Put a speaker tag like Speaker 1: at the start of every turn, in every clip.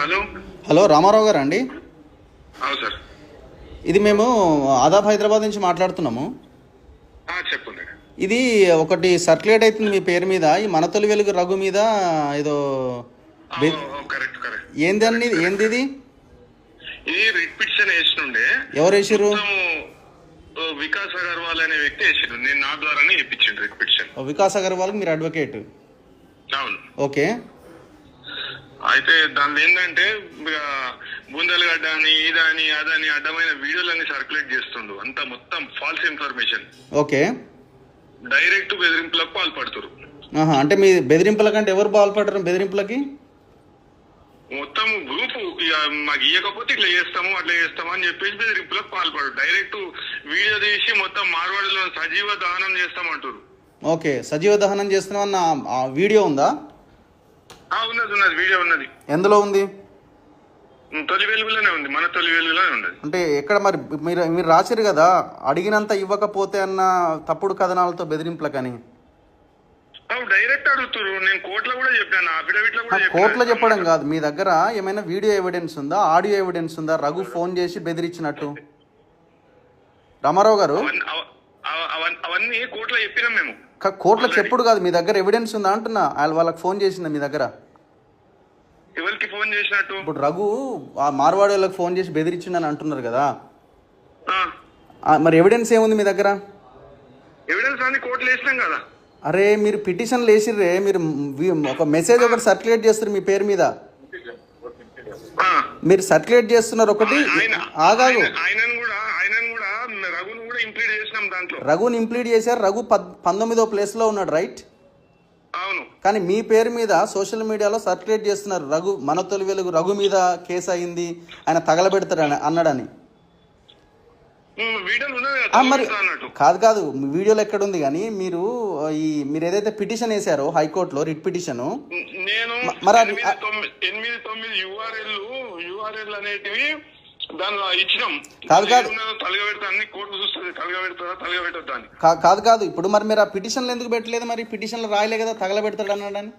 Speaker 1: Hello.
Speaker 2: Hello Ramarao గారు అండి?
Speaker 1: అవును సార్.
Speaker 2: ఇది మేము ఆదాబ్ హైదరాబాద్ నుంచి మాట్లాడుతున్నాము.
Speaker 1: చెప్పండి.
Speaker 2: ఇది ఒకటి సర్క్యులేట్ అవుతుంది మీ పేరు మీద. ఈ మనతొలి వెలుగు రఘు మీద ఏదో ఏంది అండి ఏంది ఇది?
Speaker 1: ఇది రిట్ పిటిషన్ వేసినుండే.
Speaker 2: ఎవరు వేసిర్రు?
Speaker 1: ఓ, వికాస్ అగర్వాల్ అనే వ్యక్తి వేసిండు నేను నా ద్వారానే ఇప్పించిండు రిట్ పిటిషన్.
Speaker 2: వికాస్ అగర్వాల్ మీరు అడ్వకేట్.
Speaker 1: అవును.
Speaker 2: ఓకే.
Speaker 1: అయితే దానిలో ఏంటంటే బుందలగడ్డ అని ఇదని అదని అడ్డమైన వీడియోలన్నీ సర్క్యులేట్ చేస్తుండు అంతా మొత్తం ఫాల్స్ ఇన్ఫర్మేషన్
Speaker 2: ఓకే.
Speaker 1: డైరెక్ట్ బెదిరింపులకు పాల్పడుతురు.
Speaker 2: అంటే మీ బెదిరింపుల కంటే ఎవరు బాల్పడరు బెదిరింపులకి?
Speaker 1: మొత్తం గ్రూప్ మాకు ఇవ్వకపోతే ఇట్లా చేస్తాము అట్లా చేస్తాము అని చెప్పేసి బెదిరింపులకు పాల్పడు డైరెక్ట్ వీడియో తీసి మొత్తం మార్వాడిలో సజీవ దహనం చేస్తామంటారు.
Speaker 2: ఓకే సజీవ దహనం చేస్తున్నామన్న ఆ వీడియో ఉందా?
Speaker 1: ఉన్నది ఉన్నది వీడియో ఉన్నది.
Speaker 2: ఎందులో ఉంది?
Speaker 1: తొలి వెలుగులోనే ఉంది మన తొలి వెలుగులోనే ఉన్నది.
Speaker 2: అంటే ఎక్కడ మరి మీరు మీరు రాసిరు కదా అడిగినంత ఇవ్వకపోతే అన్న తప్పుడు కథనాలతో బెదిరింపులకని.
Speaker 1: డైరెక్ట్ అడుగుతారు నేను కోర్టులో కూడా చెప్పాను అఫిడవిట్లో కూడా.
Speaker 2: కోర్టులో చెప్పడం కాదు మీ దగ్గర ఏమైనా వీడియో ఎవిడెన్స్ ఉందా ఆడియో ఎవిడెన్స్ ఉందా రఘు ఫోన్ చేసి బెదిరించినట్టు? రామారావు గారు?
Speaker 1: అవన్నీ- అవ- అవ- అవన్నీ- అవన్నీ కోర్టులో చెప్పినాం మేము.
Speaker 2: కోర్టులో చెప్పుడు కాదు మీ దగ్గర ఎవిడెన్స్ ఉందా అంటున్నా? వాళ్ళ వాళ్ళకి ఫోన్ చేసిందా మీ దగ్గర?
Speaker 1: ఎవరికి ఫోన్ చేసినట్టు?
Speaker 2: ఇప్పుడు రఘు ఆ మార్వాడి వాళ్ళకి ఫోన్ చేసి బెదిరించిండని అంటున్నారు కదా. మరి ఎవిడెన్స్ ఏముంది మీ దగ్గర?
Speaker 1: ఎవిడెన్స్ అన్ని కోర్టులో వేసినాం కదా.
Speaker 2: అరే మీరు పిటిషన్ లేచిర్రే మీరు ఒక మెసేజ్ ఒకటి సర్క్యులేట్ చేస్తారు మీ పేరు మీద. మీరు సర్క్యులేట్ చేస్తున్నారు ఒకటి
Speaker 1: ఆయన
Speaker 2: ఆగాగు
Speaker 1: ఆయన- ఆయనను కూడా ఆయనను కూడా రఘును కూడా ఇంప్లీడ్ చేసినాం దాంట్లో.
Speaker 2: రఘుని ఇంప్లీడ్ చేశారు. రఘు పంతొమ్మిదో ప్లేస్లో ఉన్నాడు రైట్
Speaker 1: అవును.
Speaker 2: కానీ మీ పేరు మీద సోషల్ మీడియాలో సర్క్యులేట్ చేస్తున్నారు రఘు మన తొలి వెలుగు రఘు మీద కేసు అయింది ఆయన తగలబెడతాడు అని- అన్నాడని మరి కాదు కాదు వీడియోలో ఎక్కడ ఉంది కానీ మీరు ఈ మీరు ఏదైతే పిటిషన్ వేశారో హైకోర్టులో రిట్ పిటిషను
Speaker 1: నేను
Speaker 2: మరి
Speaker 1: ఎనిమిది తొమ్మిది యూఆర్ఎల్ యూఆర్ఎల్ అనేటివి దానిలో ఇచ్చినాం.
Speaker 2: కాదు, కాదు.
Speaker 1: తలగ పెడతా అన్ని కోర్టు చూస్తుంది. తలగ పెడతా తలగ పెట్టద్దా అని.
Speaker 2: కా- కాదు కాదు. ఇప్పుడు మరి మీరు ఆ పిటిషన్లు ఎందుకు పెట్టలేదు మరి? పిటిషన్లో రాయలే కదా తగలబెడతాడు అన్నాడని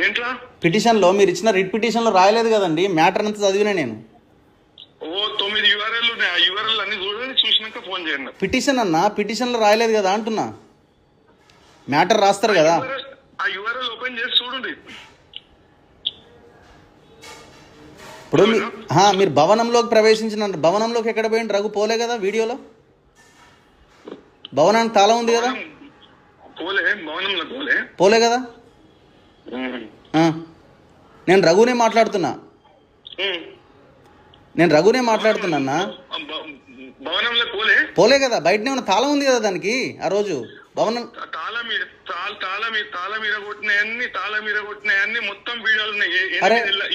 Speaker 1: దేంట్లో?
Speaker 2: పిటిషన్లో మీరు ఇచ్చిన రిట్ పిటిషన్లో రాయలేదు కదండి. మ్యాటర్ అంతా చదివినా నేను.
Speaker 1: ఓ తొమ్మిది యూఆర్ఎల్ ఉన్నాయి. ఆ యూఆర్ఎల్ అన్ని చూడండి చూసినాక ఫోన్ చేయండి.
Speaker 2: పిటిషన్ అన్న పిటిషన్లో రాయలేదు కదా అంటున్నా. మ్యాటర్ రాస్తారు కదా.
Speaker 1: ఆ యూఆర్ఎల్ ఓపెన్ చేసి చూడండి.
Speaker 2: ఇప్పుడు మీరు భవనంలోకి ప్రవేశించిన భవనంలోకి ఎక్కడ పోయింది రఘు పోలే కదా వీడియోలో? భవనానికి తాళం ఉంది కదా?
Speaker 1: పోలే భవనంలో పోలే.
Speaker 2: పోలే కదా. నేను రఘునే మాట్లాడుతున్నా. నేను రఘునే మాట్లాడుతున్నా
Speaker 1: పోలే.
Speaker 2: కదా బయటనే ఉన్న తాళం ఉంది కదా దానికి ఆ రోజు? భవనం
Speaker 1: తాళం తాళ తాళం మీద తాళం మీద కొట్టినాయన్ని మొత్తం వీడియోలు ఉన్నాయి.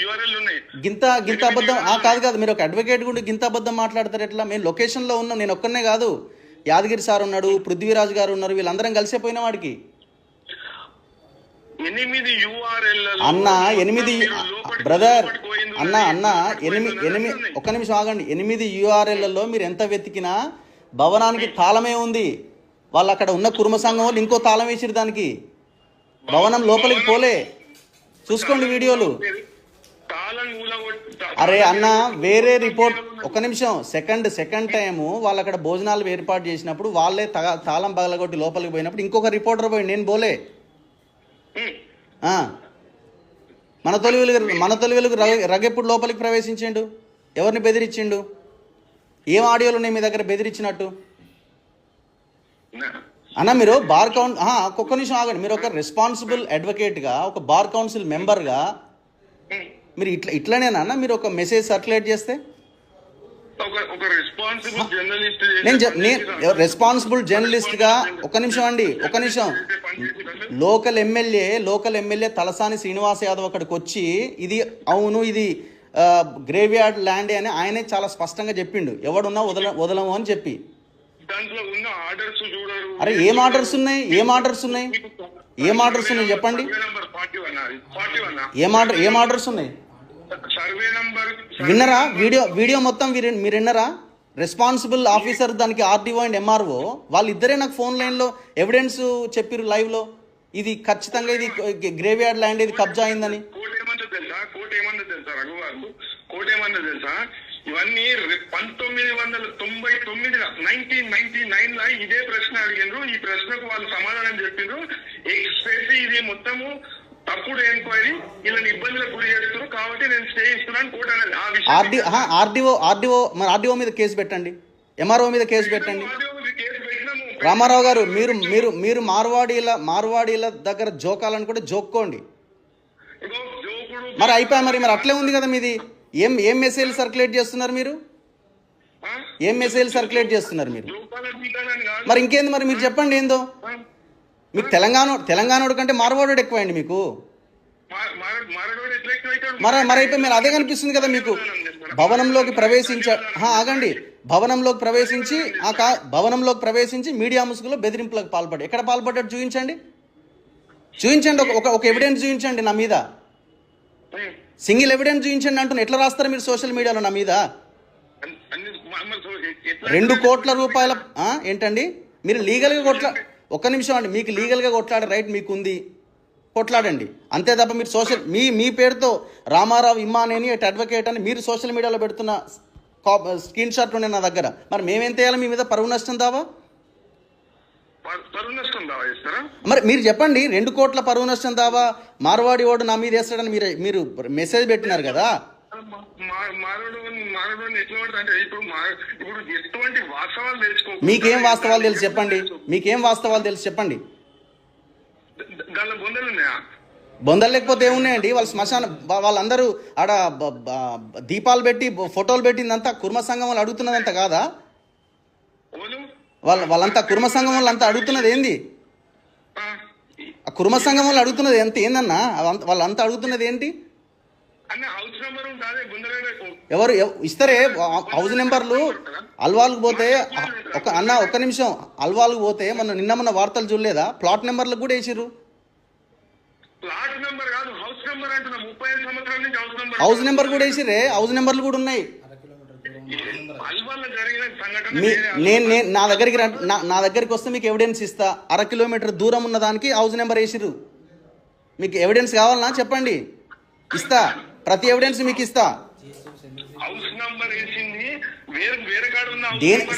Speaker 1: యూఆర్ఎల్ ఉన్నాయి.
Speaker 2: గింత గింత అబద్ధం ఆ కాదు కాదు మీరు ఒక అడ్వకేట్ గుండి గింత అబద్ధం మాట్లాడతారు ఎట్లా? మేము లొకేషన్లో ఉన్నాం నేను ఒక్కనే కాదు. యాదగిరి సార్ ఉన్నాడు పృథ్వీరాజ్ గారు ఉన్నారు వీళ్ళందరం కలిసే పోయిన వాడికి
Speaker 1: ఎనిమిది యూఆర్ఎల్
Speaker 2: అన్న ఎనిమిది బ్రదర్ అన్న అన్న ఎనిమిది ఎనిమిది ఒక్క నిమిషం ఆగండి. ఎనిమిది యూఆర్ఎల్లలో మీరు ఎంత వెతికినా భవనానికి తాళమే ఉంది. వాళ్ళు అక్కడ ఉన్న కుర్మ సంఘం వాళ్ళు ఇంకో తాళం వేసిరు దానికి. భవనం లోపలికి పోలే. చూసుకోండి వీడియోలు. అరే అన్న వేరే రిపోర్ట్ ఒక నిమిషం. సెకండ్ సెకండ్ టైము వాళ్ళు అక్కడ భోజనాలు ఏర్పాటు చేసినప్పుడు వాళ్ళే తాళం పగలగొట్టి లోపలికి పోయినప్పుడు ఇంకొక రిపోర్టర్ పోయి నేను పోలే. మన తొలి వెలుగు మన తొలి వెలుగు రగ- రగెప్పుడు లోపలికి ప్రవేశించిండు? ఎవరిని బెదిరించిండు? ఏం ఆడియోలు ఉన్నాయి మీ దగ్గర బెదిరించినట్టు? అన్న మీరు బార్ కౌన్ ఒక్క నిమిషం ఆగండి. మీరు ఒక రెస్పాన్సిబుల్ అడ్వకేట్గా ఒక బార్ కౌన్సిల్ మెంబర్గా. మీరు ఇట్లా ఇట్లనేనా అన్న? మీరు ఒక మెసేజ్ సర్క్యులేట్ చేస్తే?
Speaker 1: ఒక రెస్పాన్సిబుల్ జర్నలిస్ట్
Speaker 2: నేను నేను జర్నలిస్ట్గా ఒక నిమిషం అండి ఒక నిమిషం. Local MLA local MLA Talasani Srinivas Yadav అక్కడికి వచ్చి ఇది అవును ఇది గ్రేవ్ యార్డ్ ల్యాండ్ అని ఆయనే చాలా స్పష్టంగా చెప్పిండు. ఎవడున్నా వదల వదలము అని చెప్పి.
Speaker 1: దాంట్లో ఉన్న ఆర్డర్స్ చూడరు.
Speaker 2: అరే ఏం ఆర్డర్స్ ఉన్నాయి? ఏం ఆర్డర్స్ ఉన్నాయి? ఏం ఆర్డర్స్ ఉన్నాయి చెప్పండి. ఏం ఆర్డర్ ఏం ఆర్డర్స్ ఉన్నాయి?
Speaker 1: సర్వే నంబర్
Speaker 2: విన్నరా? వీడియో వీడియో మొత్తం మీరు మీరు విన్నరా? రెస్పాన్సిబుల్ ఆఫీసర్ దానికి ఆర్డీఓ అండ్ ఎంఆర్ఓ వాళ్ళిద్దరే నాకు ఫోన్ లైన్లో ఎవిడెన్స్ చెప్పిరు లైవ్లో ఇది ఖచ్చితంగా ఇది గ్రేవ్ యార్డ్ ల్యాండ్ ఇది కబ్జా అయిందని.
Speaker 1: కోర్టు ఏమంటుంది కోర్టు ఏమన్నది తెలుసా రఘు గారు కోర్టు ఏమన్నది తెలుసా? ఇవన్నీ పంతొమ్మిది వందల తొంభై తొమ్మిది నైన్టీన్ నైన్టీ నైన్ లా ఇదే ప్రశ్న అడిగినారు ఈ ప్రశ్నకు వాళ్ళు సమాధానం చెప్పిండ్రు. ఎక్స్ప్రెస్ ఇది మొత్తము తప్పుడు ఎంక్వైరీ వీళ్ళని ఇబ్బందులకు గురి చేస్తారు కాబట్టి నేను స్టే ఇస్తున్నాను కోర్టు అనేది ఆ విషయం
Speaker 2: ఆర్డీఓ ఆర్డీఓ మరి ఆర్డీఓ మీద కేసు పెట్టండి. ఎంఆర్ఓ మీద కేసు పెట్టండి. రామారావు గారు మీరు మీరు మీరు మార్వాడీల మార్వాడీల దగ్గర జోకాలనుకుంటే జోక్కోండి.
Speaker 1: ఇగో జోకుడు
Speaker 2: మరి అయిపోయా మరి మరి అట్లే ఉంది కదా మీది? ఏం ఏం మెసేజ్ సర్క్యులేట్ చేస్తున్నారు మీరు? ఏం మెసేజ్ సర్క్యులేట్ చేస్తున్నారు మీరు? మరి ఇంకేంది మరి? మీరు చెప్పండి ఏందో?
Speaker 1: మీరు
Speaker 2: మీకు తెలంగాణ తెలంగాణోడు కంటే మార్వాడోడు ఎక్కువండి మీకు.
Speaker 1: మరి
Speaker 2: మరి మీరు అదే కనిపిస్తుంది కదా మీకు. భవనంలోకి ప్రవేశించ ఆగండి. భవనంలోకి ప్రవేశించి ఆ కా భవనంలోకి ప్రవేశించి మీడియా ముసుగులో బెదిరింపులకు పాల్పడి ఎక్కడ పాల్పడ్డాడు? చూపించండి చూపించండి ఒక ఒక- ఎవిడెన్స్ చూపించండి నా మీద. సింగిల్ ఎవిడెన్స్ చూపించండి అంటున్నా. ఎట్లా రాస్తారు మీరు సోషల్ మీడియాలో నా మీద?
Speaker 1: అన్ని- అన్ని
Speaker 2: రెండు కోట్ల రూపాయల ఏంటండి? మీరు లీగల్గా కొట్లా ఒక్క నిమిషం అండి. మీకు లీగల్గా కొట్లాడే రైట్ మీకు ఉంది కొట్లాడండి. అంతే తప్ప మీరు సోషల్ మీ మీ పేరుతో రామారావు ఇమ్మానేని ఎట్ అడ్వకేట్ అని మీరు సోషల్ మీడియాలో పెడుతున్న స్క్రీన్ షాట్ ఉన్నాయి నా దగ్గర. మరి మేమేం చేయాలి మీ మీద? పరువు నష్టం దావా
Speaker 1: పరు- పరువు నష్టం దావా చేస్తారా
Speaker 2: మరి మీరు చెప్పండి రెండు కోట్ల పరువు నష్టం దావా? మార్వాడి వాడు నా మీద వేస్తాడని మీరు మీరు మెసేజ్ పెట్టినారు కదా? మీకేం వాస్తవాలు తెలుసు చెప్పండి. మీకేం వాస్తవాలు తెలుసు చెప్పండి.
Speaker 1: బొందలు
Speaker 2: లేకపోతే ఏమున్నాయండి? వాళ్ళు శ్మశాన వాళ్ళందరూ ఆడ దీపాలు పెట్టి ఫోటోలు పెట్టిందంతా కుర్మ సంఘం వాళ్ళు అడుగుతున్నదంతా కాదా? వాళ్ళ వాళ్ళంతా కుర్మ సంఘం వాళ్ళు అంతా అడుగుతున్నది ఏంది?
Speaker 1: ఆ,
Speaker 2: కుర్మ సంఘం వాళ్ళు అడుగుతున్నది ఎంత ఏందన్నా? వాళ్ళంతా అడుగుతున్నది ఏంటి? ఎవరు ఎవ- ఇస్తారే? హౌస్ నెంబర్లు అల్వాల్కి పోతే ఒక అన్న ఒక్క నిమిషం. అల్వాల్కి పోతే మన నిన్న మొన్న వార్తలు చూడలేదా? ప్లాట్ నెంబర్లకు కూడా వేసిర్రు.
Speaker 1: హౌస్ నెంబర్
Speaker 2: కూడా వేసిర్రే. హౌస్ నెంబర్లు కూడా ఉన్నాయి
Speaker 1: అల్వాల్లో జరిగిన సంఘటన
Speaker 2: మీ
Speaker 1: వేరే
Speaker 2: నేను నేను నా దగ్గరికి నా దగ్గరికి వస్తే మీకు ఎవిడెన్స్ ఇస్తా. అర కిలోమీటర్ దూరం ఉన్న దానికి హౌస్ నెంబర్ వేసిర్రు. మీకు ఎవిడెన్స్ కావాలనా? చెప్పండి. ఇస్తా. ప్రతి ఎవిడెన్స్ మీకు ఇస్తా.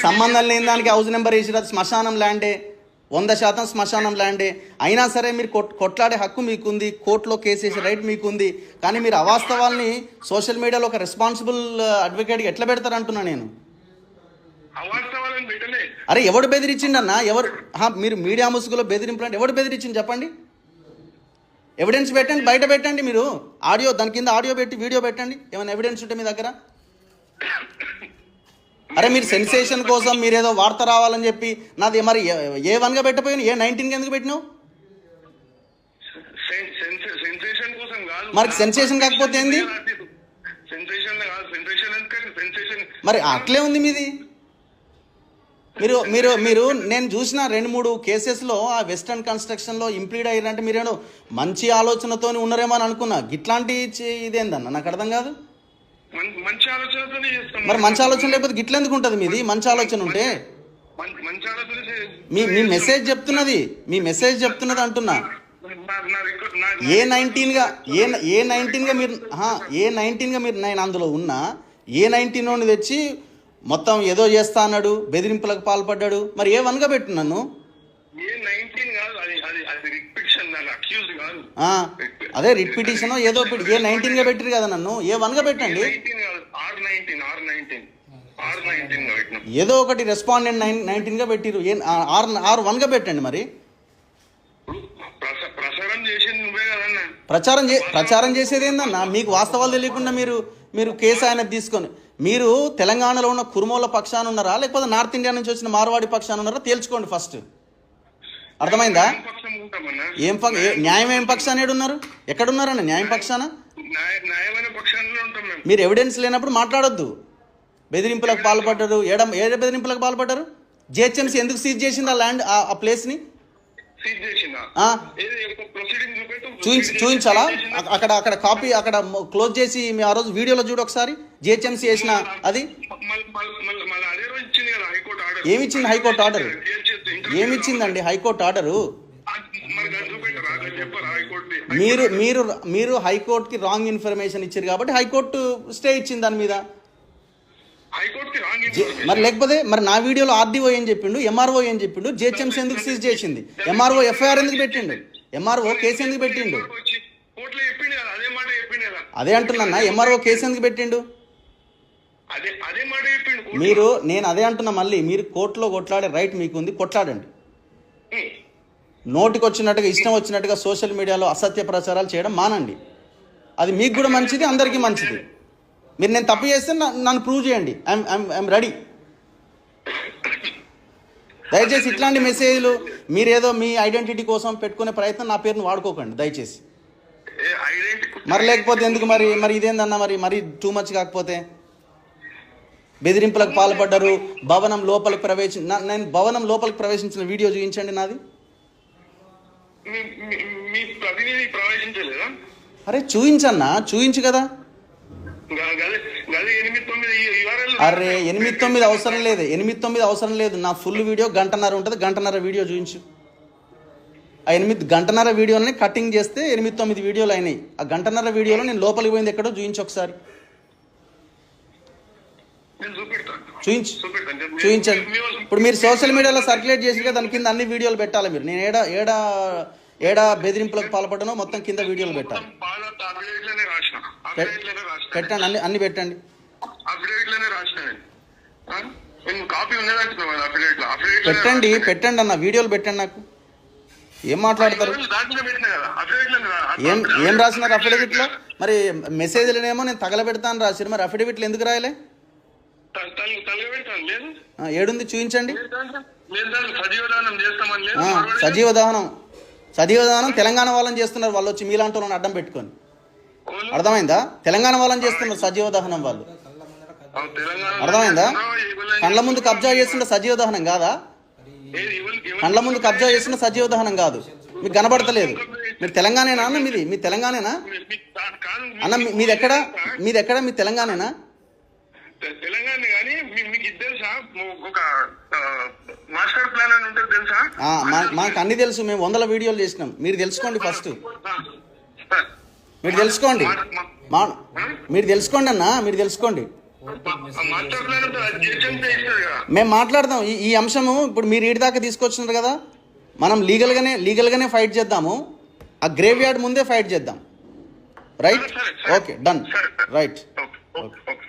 Speaker 2: సంబంధం లేని దానికి హౌస్ నెంబర్ వేసిర్రు. అది శ్మశానం ల్యాండే. వంద శాతం శ్మశానం ల్యాండే అయినా సరే మీరు కొట్- కొట్లాడే హక్కు మీకుంది కోర్టులో కేసు వేసే రైట్ మీకుంది. కానీ మీరు అవాస్తవాల్ని సోషల్ మీడియాలో ఒక రెస్పాన్సిబుల్ అడ్వకేట్కి ఎట్లా పెడతారంటున్నా నేను? అరే ఎవడు బెదిరించిండన్నా? ఎవరు హా, మీరు మీడియా ముసుగులో బెదిరింపులు అంటే ఎవడు బెదిరించింది చెప్పండి? ఎవిడెన్స్ పెట్టండి బయట పెట్టండి మీరు. ఆడియో దాని కింద ఆడియో పెట్టి వీడియో పెట్టండి. ఏమైనా ఎవిడెన్స్ ఉంటే మీ దగ్గర? అరే మీరు సెన్సేషన్ కోసం మీరు ఏదో వార్త రావాలని చెప్పి నాది మరి ఏ- వన్గా పెట్టపోయాను? ఏ నైన్టీన్కి ఎందుకు పెట్టినావు? మరి సెన్సేషన్ కాకపోతే ఏంది? మరి అట్లే ఉంది మీది. మీరు మీరు మీరు నేను చూసిన రెండు మూడు కేసెస్లో ఆ వెస్టర్న్ కన్స్ట్రక్షన్లో ఇంప్లీడ్ అయ్యారంటే మీరేమో మంచి ఆలోచనతో ఉన్నారేమో అని అనుకున్నా. ఇట్లాంటి ఇదేందన్న? నాకు అర్థం కాదు.
Speaker 1: మంచి ఆలోచనతోనే చేస్తాం
Speaker 2: మరి మంచి ఆలోచన లేకపోతే గిట్లెందుకు ఉంటుంది మీది? మంచి ఆలోచన ఉంటే.
Speaker 1: మం- మంచి ఆలోచన
Speaker 2: మీ మీ మెసేజ్ చెప్తున్నది. మీ మెసేజ్ చెప్తున్నది అంటున్నా. ఏ నైన్టీన్గా ఏ ఏ నైన్టీన్గా మీరు ఏ నైన్టీన్గా మీరు నేను అందులో ఉన్నా ఏ నైన్టీన్ తెచ్చి మొత్తం ఏదో చేస్తా అన్నాడు బెదిరింపులకు పాల్పడ్డాడు. మరి ఏ వన్గా పెట్టు నన్ను?
Speaker 1: ఏ నైన్టీన్ కాదు అది అది అది రిపిక్షన్ దాని అక్యూజ్ కాదు
Speaker 2: ఆ, అదే రిట్ పిటిషన్ ఏదో ఏ నైన్టీన్గా పెట్టిరు కదా నన్ను? ఏ పెట్టండి.
Speaker 1: నైన్టీన్ నైన్టీన్ నైన్టీన్ నైన్టీన్గా పెట్టినాం.
Speaker 2: ఏదో ఒకటి రెస్పాండెంట్ నైన్ నైన్టీన్గా పెట్టిరు ఏ ఆరు ఆరు వన్గా పెట్టండి మరి. ప్రచారం చే ప్రచారం చేసేది ఏందన్నా? మీకు వాస్తవాలు తెలియకుండా మీరు మీరు కేసు ఆయన తీసుకొని మీరు తెలంగాణలో ఉన్న కురుమోల పక్షాన ఉన్నారా? లేకపోతే నార్త్ ఇండియా నుంచి వచ్చిన మార్వాడి పక్షాన ఉన్నారా? తేల్చుకోండి ఫస్ట్. అర్థమైందా?
Speaker 1: పక్షం
Speaker 2: ఏం పక్ష న్యాయం ఏం పక్షాన ఏడున్నారు ఎక్కడున్నారన్న న్యాయం పక్షాన? మీరు ఎవిడెన్స్ లేనప్పుడు మాట్లాడొద్దు. బెదిరింపులకు పాల్పడ్డారు. ఏడ ఏ బెదిరింపులకు పాల్పడ్డారు? జిహెచ్ఎంసీ ఎందుకు సీజ్ చేసింది ఆ ల్యాండ్ ఆ- ప్లేస్ని
Speaker 1: చేసిందా?
Speaker 2: అ- అక్కడ అక్కడ కాపీ అక్కడ క్లోజ్ చేసి మీ ఆ రోజు వీడియోలో చూడు ఒకసారి. జిహెచ్ఎంసీ వేసిన అది? ఏమి ఇచ్చింది హైకోర్టు ఆర్డర్? ఏమి ఇచ్చిందండి హైకోర్టు ఆర్డరు?
Speaker 1: మరి మరి
Speaker 2: మీరు హైకోర్టుకి రాంగ్ ఇన్ఫర్మేషన్ ఇచ్చారు కాబట్టి హైకోర్టు స్టే ఇచ్చింది దాని మీద. మరి లేకపోతే మరి నా వీడియోలో ఆర్డీఓ ఏం చెప్పిండు? ఎంఆర్ఓ ఏం చెప్పిండు? జిహెచ్ఎంసీ ఎందుకు సీజ్ చేసింది? ఎంఆర్ఓ ఎఫ్ఐఆర్ ఎందుకు పెట్టిండు? ఎంఆర్ఓ కేసు ఎందుకు పెట్టిండు?
Speaker 1: అదే
Speaker 2: అంటున్నా ఎంఆర్ఓ కేసు ఎందుకు పెట్టిండు
Speaker 1: అదే అదే మాట చెప్పిండు కోర్టులో.
Speaker 2: మీరు నేను అదే అంటున్నా మళ్ళీ మీరు కోర్టులో కొట్లాడే రైట్ మీకు ఉంది కొట్లాడండి. నోటికి వచ్చినట్టుగా ఇష్టం వచ్చినట్టుగా సోషల్ మీడియాలో అసత్య ప్రచారాలు చేయడం మానండి. అది మీకు కూడా మంచిది అందరికీ మంచిది. మీరు నేను తప్పు చేస్తే నన్ను ప్రూవ్ చేయండి. ఐఎమ్ రెడీ దయచేసి ఇట్లాంటి మెసేజ్లు మీరేదో మీ ఐడెంటిటీ కోసం పెట్టుకునే ప్రయత్నం నా పేరును వాడుకోకండి దయచేసి. మరి లేకపోతే ఎందుకు మరి మరి ఇదేందన్నా మరి మరి టూ మచ్ కాకపోతే? బెదిరింపులకు పాల్పడ్డారు. భవనం లోపలికి ప్రవేశి నేను భవనం లోపలికి ప్రవేశించిన వీడియో చూపించండి నాది. అరే చూయించన్నా చూయించు కదా. అరే ఎనిమిది తొమ్మిది అవసరం లేదు ఎనిమిది తొమ్మిది అవసరం లేదు. నా ఫుల్ వీడియో గంటన్నర ఉంటుంది గంటన్నర వీడియో చూయించు. ఆ ఎనిమిది గంటన్నర వీడియోని కటింగ్ చేస్తే ఎనిమిది తొమ్మిది వీడియోలు అయినాయి. ఆ గంటన్నర వీడియోలో నేను లోపలికి పోయింది ఎక్కడో చూయించు ఒకసారి. చూయించు. చూయించండి
Speaker 1: వాళ్ళు-
Speaker 2: ఇప్పుడు మీరు సోషల్ మీడియాలో సర్క్యులేట్ చేసి దాని కింద అన్ని వీడియోలు పెట్టాలి మీరు. నేను ఏడా ఏడా ఏడా బెదిరింపులకు పాల్పడనో మొత్తం కింద వీడియోలు పెట్టాలి. పెట్టండి అన్ని అన్ని పెట్టండి. పెట్టండి. పెట్టండి అన్న వీడియోలు పెట్టండి నాకు. ఏం మాట్లాడతారు? ఏం ఏం రాసినారు అఫిడవిట్లో? మరి మెసేజ్లనేమో నేను తగలబెడతాను రాసిరు మరి అఫిడవిట్లు ఎందుకు రాయలే
Speaker 1: తల- తల- తలగబెడతాను లేదు
Speaker 2: ఆ, ఏడుంది? చూపించండి సజీవ దహనం సజీవ దహనం తెలంగాణ వాళ్ళని చేస్తున్నారు. వాళ్ళు వచ్చి మీలాంటి వాళ్ళని అడ్డం పెట్టుకొని. అర్థమైందా? తెలంగాణ వాళ్ళని చేస్తున్నారు సజీవ దహనం వాళ్ళు. అర్థమైందా? కండ్ల ముందు కబ్జా చేస్తున్న సజీవ దహనం కాదా? కండ్ల ముందు కబ్జా చేస్తున్న సజీవ దహనం కాదు. మీకు కనబడతలేదు. మీరు తెలంగాణేనా అన్న మీది? మీ తెలంగాణేనా? అన్న మీది ఎక్కడ మీది ఎక్కడ మీ తెలంగాణేనా?
Speaker 1: తెలంగాణ కానీ మీకు ఇది తెలుసా? ఒక మాస్టర్ ప్లాన్ అని ఉంటుంది తెలుసా?
Speaker 2: మాకు అన్ని తెలుసు. మేము వందల వీడియోలు చేసినాం. మీరు తెలుసుకోండి ఫస్ట్. మీరు తెలుసుకోండి. మీరు తెలుసుకోండి అన్న. మీరు తెలుసుకోండి. మేము మాట్లాడదాం. ఈ ఈ అంశము ఇప్పుడు మీరు ఈడి దాకా తీసుకొచ్చినారు కదా? మనం లీగల్గానే లీగల్గానే ఫైట్ చేద్దాము. ఆ గ్రేవ్ యార్డ్ ముందే ఫైట్ చేద్దాం. Right. Okay done. Right.
Speaker 1: Okay.